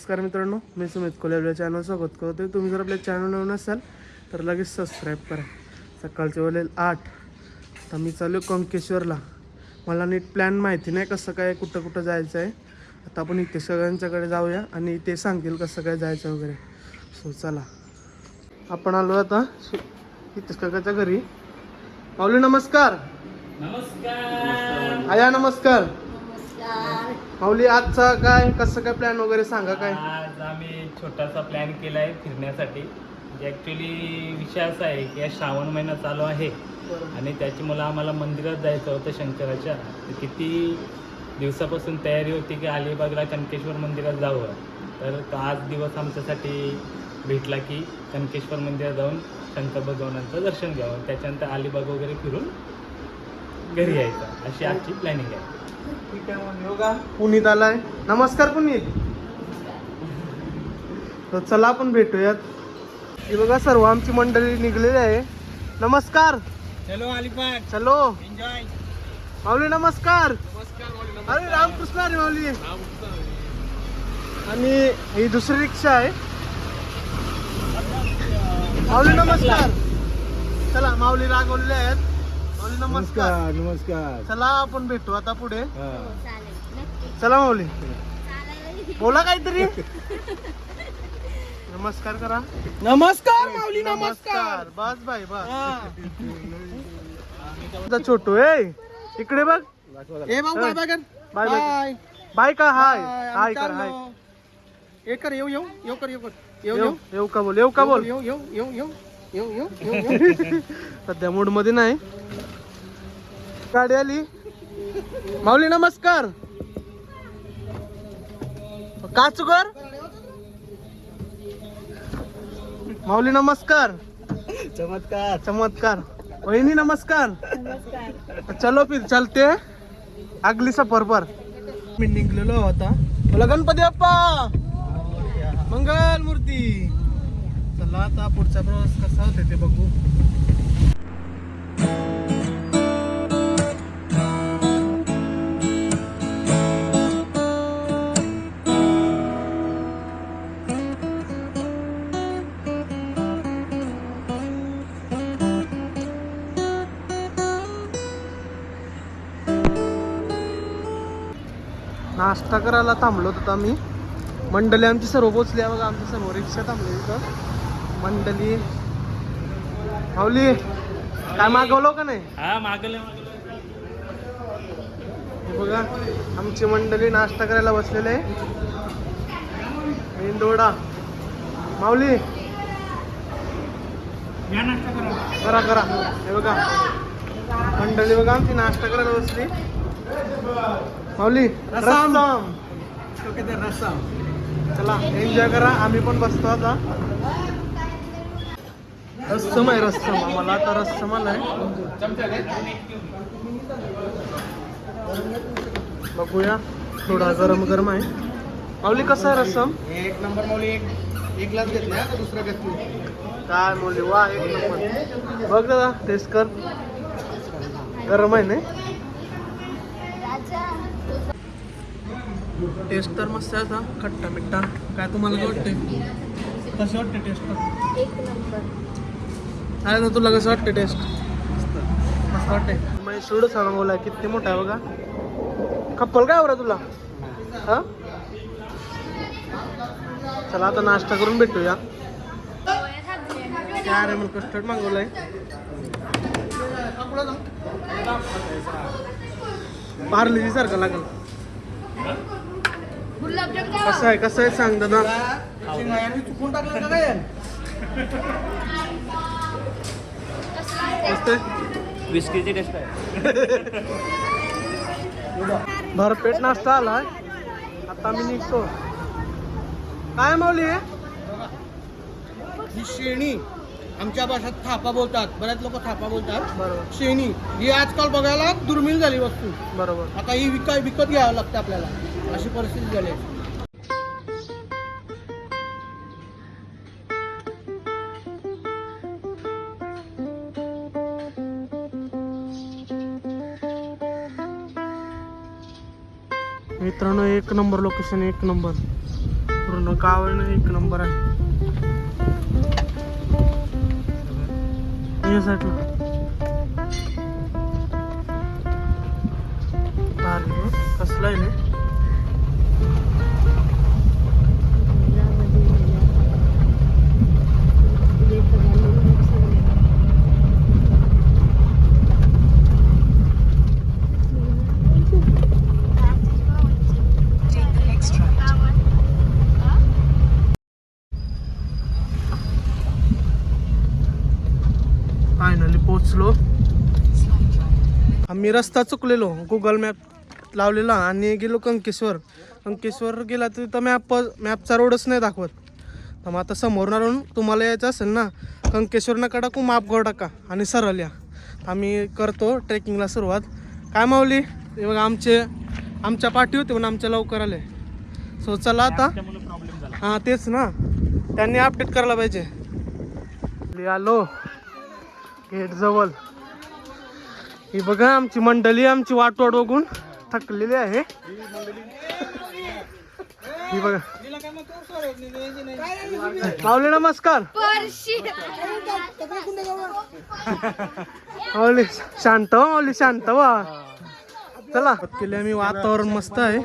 नमस्कार मित्रांनो मी सुमित कोले आपल्या चॅनल स्वागत करतो तुम्ही जर आपल्या चॅनल नवीन असाल तर लगेच सबस्क्राईब करा. सकाळचे वेळेल आठ. तर मी चालू आहे कंकेश्वरला मला नीट प्लॅन माहिती नाही कसं काय कुठं कुठं जायचं आहे. आता आपण इथे सगळ्यांच्याकडे जाऊया आणि ते सांगतील कसं काय जायचं वगैरे. सो चला. आपण आलो आता इथे काकाच्या घरी. नमस्कार. नमस्कार. आया नमस्कार. माऊली आजचा काय कसं काय प्लॅन वगैरे सांगा काय? आज आम्ही छोटासा प्लॅन केला आहे फिरण्यासाठी ॲक्च्युली विषय असा आहे की या श्रावण महिना चालू आहे. आणि त्याची मला आम्हाला मंदिरात जायचं होतं शंकराच्या. तर किती दिवसापासून तयारी होती की अलिबागला कनकेश्वर मंदिरात जावं. तर आज दिवस आमच्यासाठी भेटला की कनकेश्वर मंदिरात जाऊन शंकर भगवानांचं दर्शन घ्यावं. त्याच्यानंतर अलिबाग वगैरे फिरून घरी यायचं. अशी आजची प्लॅनिंग आहे. ठीक आहे मग योगा. पुनीत आलाय. नमस्कार पुनीत. तर चला आपण भेटूयात. हे बघा सर्व आमची मंडळी निघलेली आहे. नमस्कार. चलो अलिबाग. चलो एन्जॉय माऊली नमस्कार. अरे रामकृष्ण अरे माऊली. आणि ही दुसरी रिक्षा आहे. माऊली नमस्कार. चला माऊली रागवलेले आहेत. नमस्कार. नमस्कार चला आपण भेटू आता पुढे. हा. चला माऊली. बोला काहीतरी. नमस्कार करा. नमस्कार माऊली नमस्कार. बस बाय बस. तुझा छोटू ए. इकडे बघ. ए भाऊ बाय बाय कर. Bye bye. बाय. का? हाय. हाय कर हाय. ये कर येऊ येऊ येऊ कर येऊ कर. येऊ येऊ येऊ. येऊ का बोल येऊ का बोल? येऊ येऊ येऊ येऊ येऊ येऊ येऊ. येऊ सध्या मूडमध्ये नाही. गाडी आली. माऊली नमस्कार. काचूकर माऊली नमस्कार. चमत्कार. चमत्कार. वहिनी नमस्कार. चलो फिर चलते. अगली सफर पर. मी निघलेलो आता. बोला गणपती बाप्पा. मंगल मूर्ती. चला आता पुढचा प्रवास कसा होते ते बघू. नाश्ता करायला थांबलो होतो आम्ही. मंडळी आमची सर्व पोचली आहे बघा आमची सर्व रिक्षा थांबली इथं. मंडळी. माऊली काय मागवलो का नाही? मागले मागले बघा आमची मंडळी नाश्ता करायला बसलेले आहे. मेंदोडा. माऊली. या नाश्ता करा. करा करा. हे बघा. मंडळी बघा आमची नाश्ता करायला बसली. माऊली. रस्सम. रस्सा चला एन्जॉय करा आम्ही पण बसतो आता. रस्सम आहे रस्सम. आम्हाला आता रस्सम आलाय बघूया थोडा गरम गरम आहे. माऊली कसं आहे रस्सम? एक नंबर माऊली एक एक ग्लास घेतला आता दुसरा घेतली काय माऊली वा एक नंबर. बघ दादा टेस्ट कर. गरम आहे नाही? टेस्ट तर मस्त आहे आता खट्टा मिठ्ठा काय तुम्हाला काय वाटते कशी वाटते टेस्ट? एक नंबर. अरे ना तुला कसं वाटते टेस्ट? मस्त. वाटते म्हैसूर सांगोला किती मोठा आहे बघा. खप्पल काय बरं तुला? हा? चला आता नाश्ता करून भेटूया. काय रे मग कस्टर्ड मागवलाय. पार्लेजी सारखं लागल. कसं आहे कसं आहे सांग दादा. चुकून टाकलं का काय? मस्त आहे. बिस्किटची टेस्ट आहे. भरपेट नाश्ता आलाय आता मी निघतो. काय माऊली ही? शेणी आमच्या भाषेत थापा बोलतात. बऱ्याच लोक थापा बोलतात. बरोबर. शेणी ही आजकाल बघायला दुर्मिळ झाली वस्तू. बरोबर. आता ही विका विकत घ्यावं लागतं आपल्याला. अशी परिस्थिती झाली मित्रांनो एक नंबर लोकेशन एक नंबर. पूर्ण गावानं एक नंबर आहे. या कसलं आहे रे? फायनली पोचलो आम्ही रस्ता चुकलेलो गुगल मॅप लावलेला आणि गेलो कंकेश्वर. कंकेश्वर गेला तर तिथं मॅप मॅपचा रोडच नाही दाखवत. तर मग आता समोरून आणून तुम्हाला यायचं असेल ना कंकेश्वर नका टाकू मापगाव टाका आणि सरळ या. आम्ही करतो ट्रेकिंगला सुरुवात. काय मावली बघा आमचे आमच्या पाठी होते पण आमच्या लवकर आले. सो चला आता. हां तेच ना. त्यांनी अपडेट करायला पाहिजे. आलो. गेट जवळ. ही बघा आमची मंडळी आमची वाट वाट बघून थकलेली आहे. ही बघा. माऊली नमस्कार. माऊली शांत व्हा माऊली शांत व्हा. चला. केले आम्ही वातावरण मस्त आहे.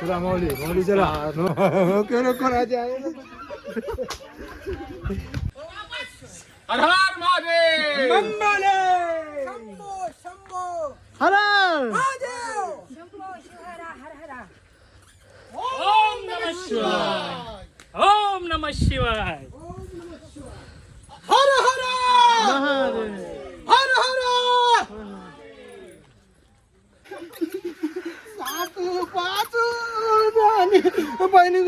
चला माऊली माऊली चला ओके नको राजा हर ओम नमः शिवाय ओम नमः शिवाय हर हर महादेव हर हर सात पाच आणि बहिणी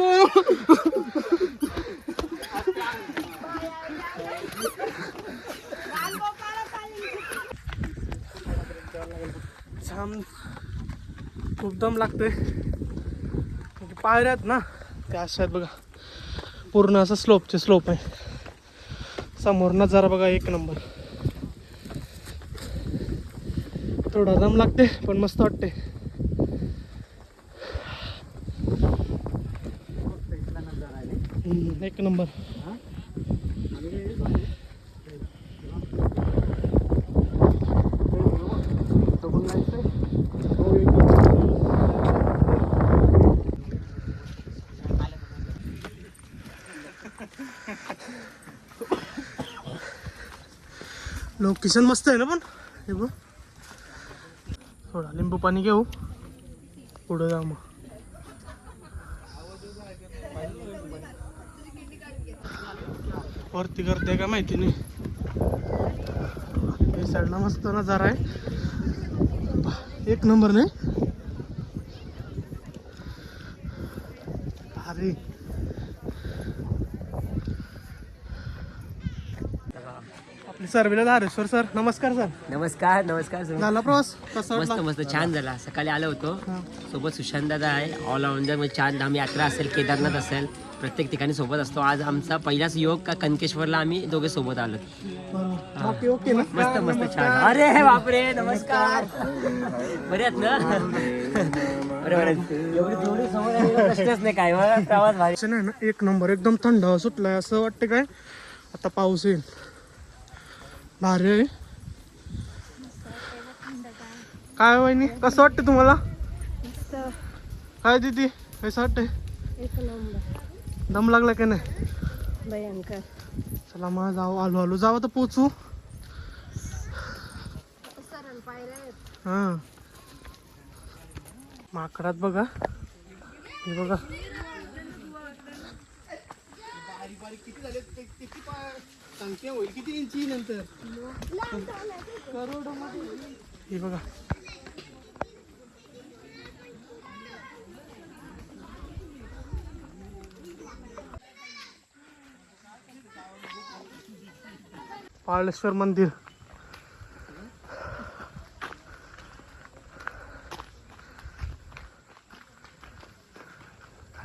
छान खूप दम लागते पायऱ्या आहेत ना त्या अशा आहेत बघा. पूर्ण असं स्लोपचे स्लोप आहे. समोर नजारा बघा एक नंबर. थोडा दम लागते पण मस्त वाटते. एक नंबर. लोकेशन मस्त आहे ना पण? हे बघ. थोडा लिंबू पाणी घेऊ. पुढे जाऊ मग. वरती करते का माहिती नाही. हे साईडला मस्त नजारा आहे. एक नंबर नाही. भारी सर्वेला धारेश्वर सर नमस्कार सर. नमस्कार नमस्कार सर. झाला प्रवास? कसा मस्त वाटला? मस्त छान झाला. सकाळी आलो होतो. सोबत सुशांत दादा आहे. ऑलराऊंडर म्हणजे चार धाम यात्रा असेल केदारनाथ असेल प्रत्येक ठिकाणी सोबत असतो. आज आमचा पहिलाच योग का कनकेश्वरला आम्ही दोघे सोबत आलो. बरोबर. ओके ओके ना? मस्त मस्त छान. अरे बापरे नमस्कार. बरे आहेत ना? बरे बरे. एवढी जोडी समोर आली ना, प्रश्नच नाही काय. बरं, प्रवास भारी. असं नाही ना एक नंबर. एकदम थंड सुटलाय. असं वाटतं काय? आता पाऊस येईल. भारी. आहे काय वहिनी? कसं वाटतं तुम्हाला? काय दिदी? कसं वाटतंय? दम लागला का नाही? भयंकर. चला मग जाऊ आलो आलो जाऊ आता पोचू. हां. माकडात बघा. हे बघा. सांगते होईल. किती इंची नंतर? करोड हे बघा. पाळेश्वर मंदिर.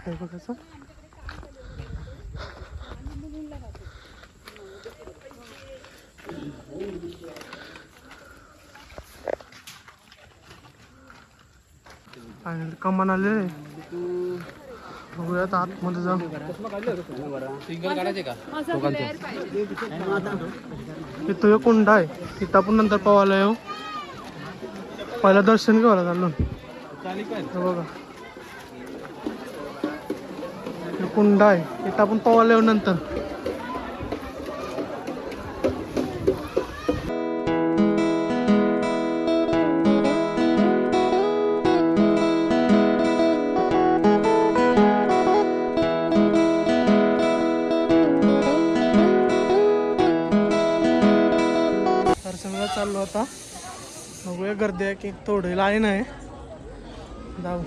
हे बघा बघायचं फायनल कमान आलेले. बघूयात आतमध्ये जाऊन. इथं एक कुंड आहे. तिथं आपण नंतर पवायला येऊ पहिला दर्शन घ्यावं चाललो हे बघा. हे कुंड आहे. इथं आपण पवायला येऊ नंतर. गर्दी आहे की थोडी लाईन आहे. जाऊ.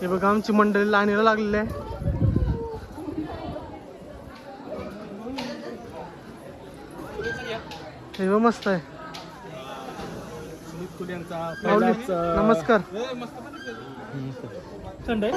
हे बघा आमची मंडळी लाईनीला लागलेली आहे. हे बघ मस्त आहे. नमस्कार. थंड आहे.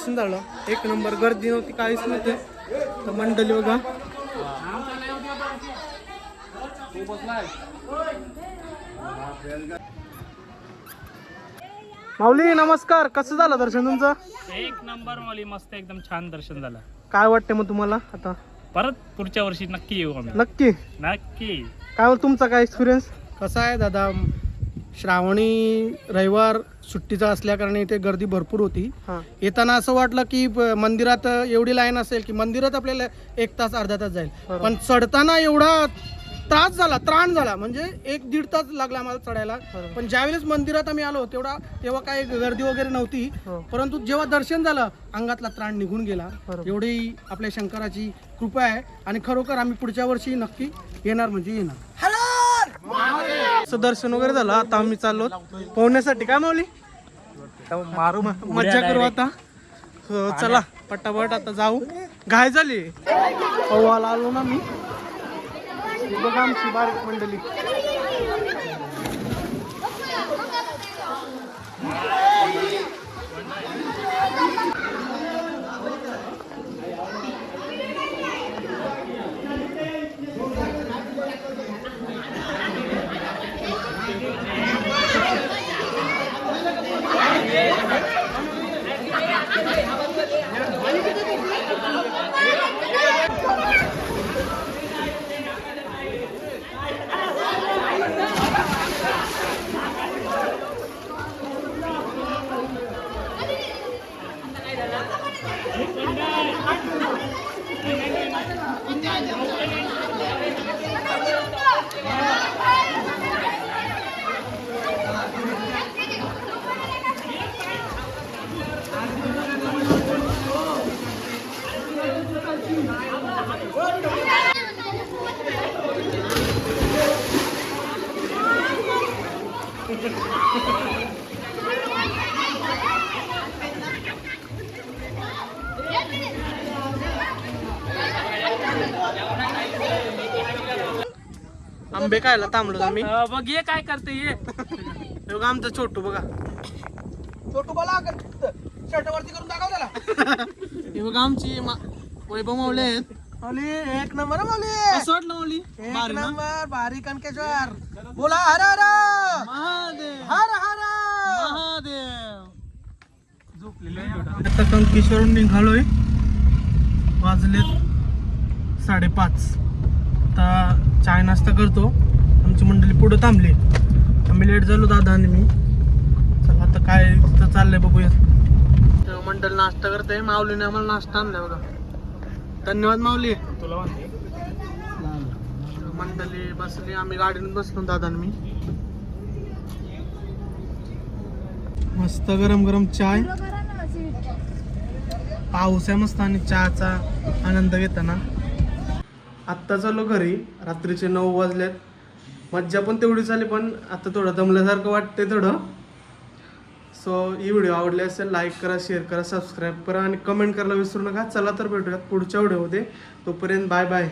दर्शन झालं. एक नंबर गर्दी नव्हती काहीच नव्हते. तर मंडळी बघा. माऊली नमस्कार. कसं झालं दर्शन तुमचं? एक नंबर माऊली मस्त एकदम छान दर्शन झालं. काय वाटतं मग तुम्हाला आता? परत पुढच्या वर्षी नक्की येऊ आम्ही. नक्की? नक्की. काय बोल तुमचा काय एक्सपिरियन्स कसं आहे दादा? श्रावणी रविवार सुट्टीचा असल्याकारणे इथे गर्दी भरपूर होती. हां. येताना असं वाटलं की ब- मंदिरात एवढी लाईन असेल की मंदिरात आपल्याला एक तास अर्धा तास जाईल. बरोबर. पण चढताना एवढा त्रास झाला त्राण झाला. म्हणजे एक दीड तास लागला आम्हाला चढायला. बरोबर. पण ज्यावेळेस मंदिरात आम्ही आलो तेवढा तेव्हा काही गर्दी वगैरे नव्हती. हो. परंतु जेव्हा दर्शन झालं अंगातला त्राण निघून गेला. बरोबर. एवढी आपल्या शंकराची कृपा आहे. आणि खरोखर आम्ही पुढच्या वर्षी नक्की येणार म्हणजे येणार. असं दर्शन वगैरे झालं. आता आम्ही चाललो पोहण्यासाठी. काय माऊली? मारू मज्जा करू आता. हो, चला पटापट आता जाऊ. घाय झाली. पवाला आलो ना मी. बघा आमची बारीक मंडळी. आंबे खायला थांबलो आम्ही. बघ ये काय करते ये. हे बघा आमचा छोटू बघा. छोटू बोला शर्ट वरती करून दाखव त्याला. हे बघा आमची मा- वैभव मावले आहेत. एक नंबर माऊली. असं वाटलं माऊली? एक भारी ना? नंबर भारी कणकेश्वर बोला हर हर. महादेव. हर हर. महादेव. आता कंकेश्वरून निघालोय. वाजलेत साडेपाच. आता चाय नाश्ता करतो. आमची मंडळी पुढं थांबली. आम्ही लेट झालो दादा आणि मी. चला आता काय तिथं चाललंय बघूया तर मंडळ नाश्ता करते माऊलीने आम्हाला नाश्ता आणलाय बघा. धन्यवाद माऊली. तुला मंडळी बसली. आम्ही गाडीने बसलो दादा आणि मी. मस्त गरम गरम चाय. पाऊस आहे मस्त आणि चहाचा आनंद घेताना. आत्ता चालू घरी रात्रीचे नऊ वाजलेत. मज्जा पण तेवढी झाली पण आता थोडं दमल्यासारखं वाटतंय थोडं. सो ही व्हिडिओ आवडली असेल लाईक करा शेअर करा सबस्क्राईब करा आणि कमेंट करायला विसरू नका. चला तर भेटूयात पुढच्या व्हिडिओमध्ये तोपर्यंत बाय बाय